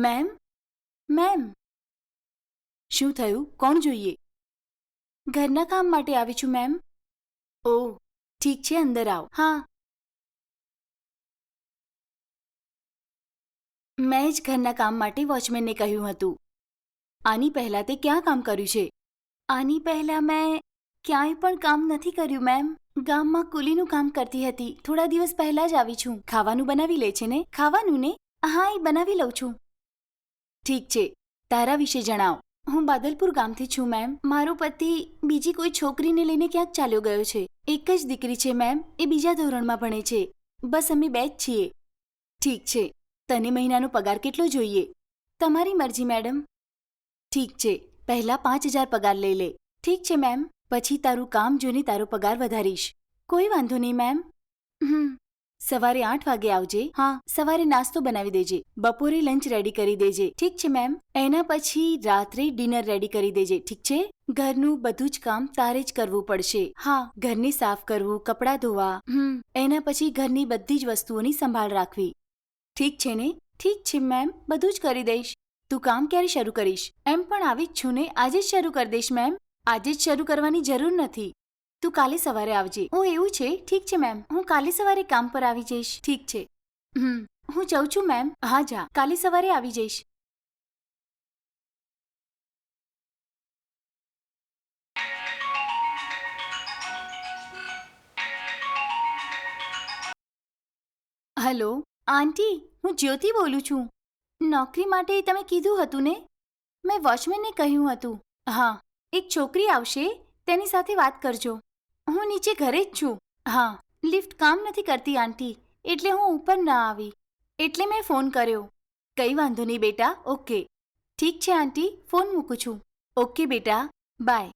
Ma'am ma'am શું થયું? કોણ જોઈએ? ઘરના કામ માટે આવી છું મેમ ઓ, ઠીક છે, અંદર આવ. હા. મેં જ ઘરના કામ માટે વોચમેનને કહ્યું હતું. આની પહેલા તે ક્યાં કામ કર્યું છે? આની પહેલા મેં ક્યાંય પણ કામ નથી કર્યું મેમ ગામમાં કુલીનું કામ કરતી હતી. થોડા દિવસ પહેલા જ આવી છું. ખાવાનું બનાવી લે છે ને? ખાવાનું ને? હા, એ બનાવી લઉં છું. ઠીક છે, તારા વિશે જણાવ. હું બાદલપુર ગામથી છું મેમ મારો પતિ બીજી કોઈ છોકરીને લઈને ક્યાંક ચાલ્યો ગયો છે. એક જ દીકરી છે મેમ એ બીજા ધોરણમાં ભણે છે. બસ અમે બે જ છીએ. ઠીક છે, તને મહિનાનો પગાર કેટલો જોઈએ? તમારી મરજી મેડમ ઠીક છે, પહેલા પાંચ હજાર પગાર લઈ લે. ઠીક છે મેમ પછી તારું કામ જોઈને તારો પગાર વધારીશ. કોઈ વાંધો નહીં મેમ હમ. સવારે આઠ વાગે આવજે. હા, સવારે નાસ્તો બનાવી દેજે. બપોરે લંચ રેડી કરી દેજે. ઠીક છે મેમ એના પછી રાત્રે ડિનર રેડી કરી દેજે. ઠીક છે? ઘરનું બધું જ કામ તારે જ કરવું પડશે. હા, ઘરને સાફ કરવું, કપડાં ધોવા, હમ, એના પછી ઘરની બધી જ વસ્તુઓની સંભાળ રાખવી. ઠીક છે ને? ઠીક છે મેમ બધું જ કરી દઈશ. તું કામ ક્યારે શરૂ કરીશ? એમ પણ આવી જ છું ને. આજે જ શરૂ કરી દઈશ મેમ આજે જ શરૂ કરવાની જરૂર નથી. તું કાલે સવારે આવજે. ઓ એવું છે, ઠીક છે મેમ હું કાલે સવારે કામ પર આવી જઈશ. ઠીક છે. હમ. હું જઉં છું મેમ હા, જા. કાલે સવારે આવી જઈશ. હલો. આંટી, હું જ્યોતિ બોલું છું. નોકરી માટે તમે કીધું હતું ને? મેં વોચમેનને કહ્યું હતું. હા. એક છોકરી આવશે, તેની સાથે વાત કરજો. હું નીચે ઘરે જ છું. હા, લિફ્ટ કામ નથી કરતી, આંટી. એટલે હું ઉપર ના આવી. એટલે મેં ફોન કર્યો. કઈ વાંધો નહીં બેટા, ઓકે. ઠીક છે, આંટી. ફોન મૂકું છું. ઓકે બેટા, બાય.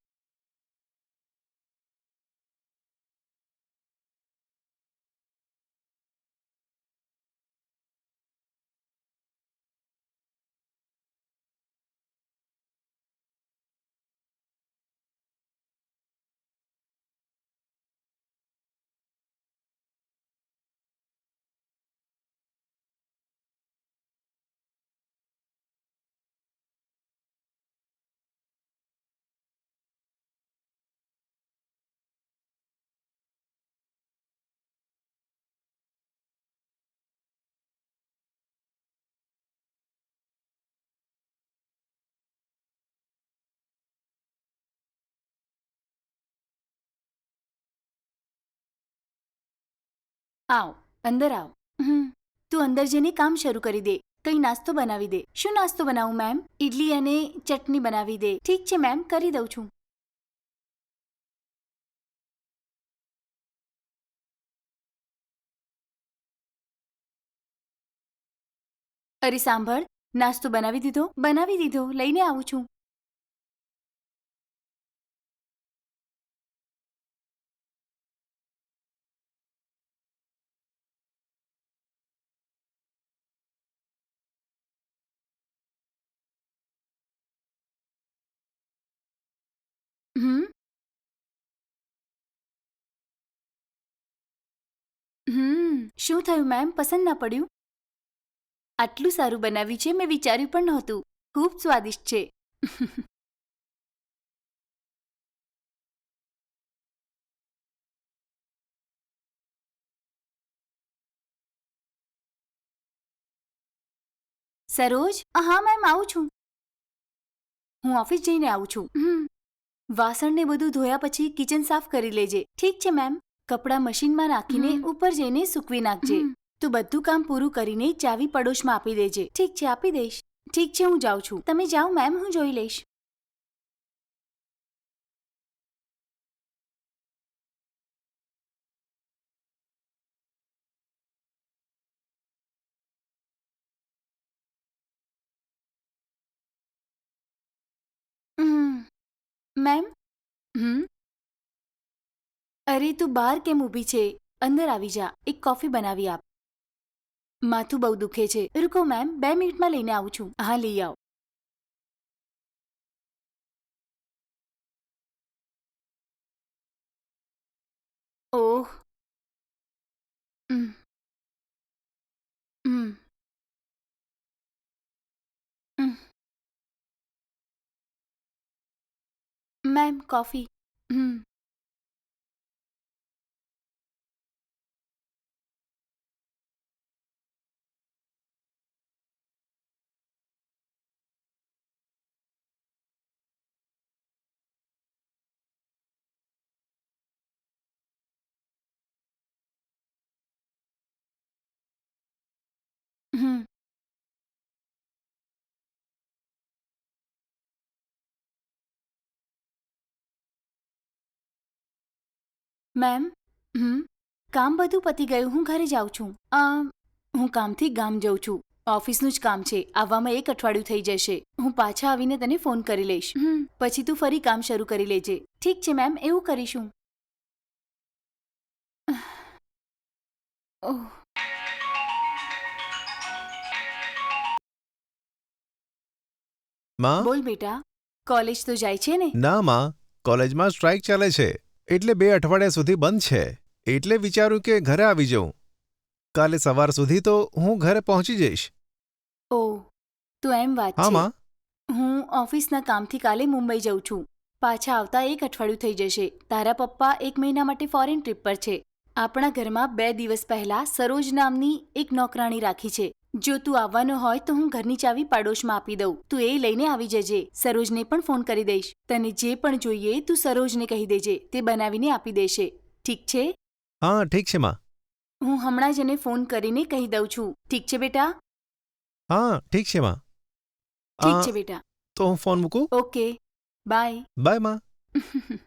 આવ, અંદર આવ. હમ, તું અંદર જઈને કામ શરૂ કરી દે. કંઈ નાસ્તો બનાવી દે. શું નાસ્તો બનાવું, મેમ? ઇડલી અને ચટણી બનાવી દે. ઠીક છે, મેમ, કરી દઉં છું. અરે, સાંભળ. નાસ્તો બનાવી દીધો બનાવી દીધો, લઈને આવું છું. હમ હમ શું થયું મેમ પસંદ ના પડ્યું? આટલું સારું બનાવ્યું છે, મેં વિચાર્યું પણ નહોતું. ખૂબ સ્વાદિષ્ટ છે. સરોજ? હા મેમ આવું છું. હું ઓફિસ જઈને આવું છું. હમ. વાસણને બધું ધોયા પછી કિચન સાફ કરી લેજે. ઠીક છે મેમ કપડાં મશીનમાં રાખીને. ઉપર જઈને સૂકવી નાખજે. તો તું બધું કામ પૂરું કરીને ચાવી પડોશમાં આપી દેજે. ઠીક છે આપી દઈશ. ઠીક છે હું જાઉં છું. તમે જાઓ મેમ હું જોઈ લઈશ. હમ. મેમ? હમ? અરે, તું બહાર કેમ ઊભી છે? અંદર આવી જા. એક કોફી બનાવી આપ. માથું બહુ દુખે છે. રૂકો, મેમ. બે મિનિટમાં લઈને આવું છું. હા, લઈ આવ. ઓહ. મેમ કોફી હમ મેમ હમ કામ બધું પતી ગયું હું ઘરે જાઉં છું. અ હું કામથી ગામ જઉં છું. ઓફિસનું જ કામ છે આવવામાં એક અઠવાડિયું થઈ જશે. હું પાછા આવીને તને ફોન કરી લઈશ. પછી તું ફરી કામ શરૂ કરી લેજે. ઠીક છે મેમ એવું કરીશું. ઓહ. માં? બોલ બેટા કોલેજ તો જાય છે ને? ના માં. કોલેજમાં સ્ટ્રાઇક ચાલે છે. એટલે બે અઠવાડિયા સુધી બંધ છે. એટલે વિચાર્યું કે ઘરે આવી જાઉં. કાલે સવાર સુધી તો હું ઘરે પહોંચી જઈશ. ઓ તો એમ વાત હા છે માં. હું ઓફિસના કામથી કાલે મુંબઈ જઉં છું. પાછા આવતા એક અઠવાડિયું થઈ જશે. તારા પપ્પા એક મહિના માટે ફોરેન ટ્રીપ પર છે. આપણા ઘરમાં બે દિવસ પહેલા સરોજ નામની એક નોકરાણી રાખી છે. જો તું આવવાનો હોય તો હું ઘરની ચાવી પાડોશમાં આપી દઉં. તું એ લઈને આવી જજે. સરોજને પણ ફોન કરી દઈશ. તને જે પણ જોઈએ તું સરોજને કહી દેજે. તે બનાવીને આપી દેશે. ઠીક છે? હા ઠીક છે માં. હું હમણાં જ એને ફોન કરીને કહી દઉં છું. ઠીક છે બેટા? હા ઠીક છે માં. ઠીક છે બેટા. તો હું ફોન મૂકું? ઓકે. બાય. બાયમાં.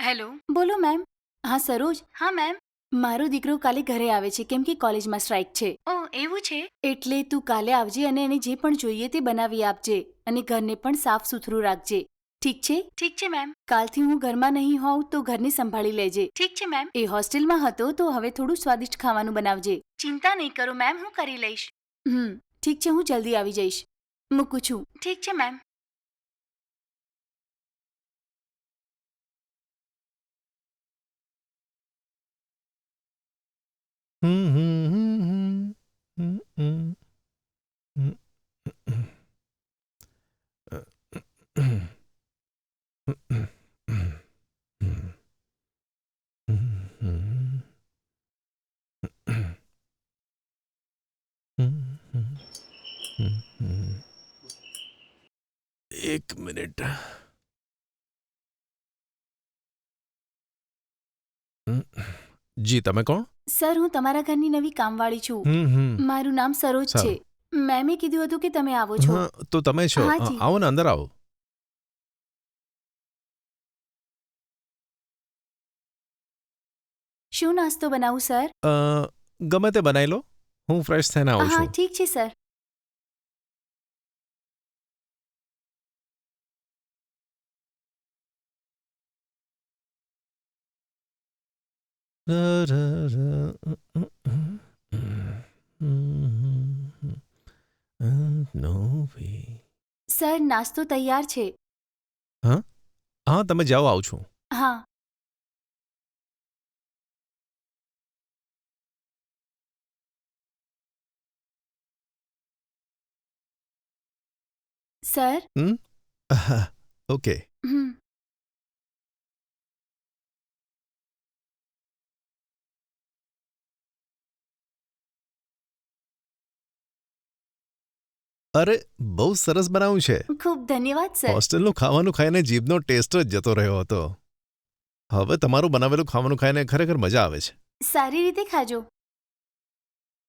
હેલો. બોલો મેમ. હા સરોજ. હા મેમ. મારો દીકરો કાલે ઘરે આવે છે કેમ કે કોલેજમાં સ્ટ્રાઇક છે. ઓ એવું છે? એટલે તું કાલે આવજે અને એને જે પણ જોઈએ તે બનાવી આપજે અને ઘરને પણ સાફ સુથરું રાખજે. ઠીક છે? ઠીક છે મેમ. કાલથી હું ઘરમાં નહીં હોઉં તો ઘરને સંભાળી લેજે. ઠીક છે મેમ. એ હોસ્ટેલમાં હતો તો હવે થોડું સ્વાદિષ્ટ ખાવાનું બનાવજે. ચિંતા નહીં કરો મેમ હું કરી લઈશ. હમ ઠીક છે હું જલ્દી આવી જઈશ. મૂકું છું. ઠીક છે મેમ. હમ. એક મિનિટ જી તમે કોણ સર હું તમારા ઘરની નવી કામવાળી છું. મારું નામ સરોજ છે. મેમે કીધું હતું કે તમે આવો છો. તો તમે છો. આવો ને અંદર આવો. શું નાસ્તો બનાવું સર? ગમે તે બનાવી લો. હું ફ્રેશ થઈને આવું હા છું. ઠીક છે sir. Da, no way. Sir નાસ્તો તૈયાર છે. હા? તમે જાઓ આવું છું. હા. સર? ઓકે હમ. અરે બહુ સરસ બનાવ્યું છે. ખૂબ ધન્યવાદ સર. હોસ્ટેલનું ખાવાનું ખાઈને જીભનો ટેસ્ટ જ જતો રહ્યો હતો. હવે તમારું બનાવેલું ખાવાનું ખાઈને ખરેખર મજા આવે છે. સારી રીતે ખાજો.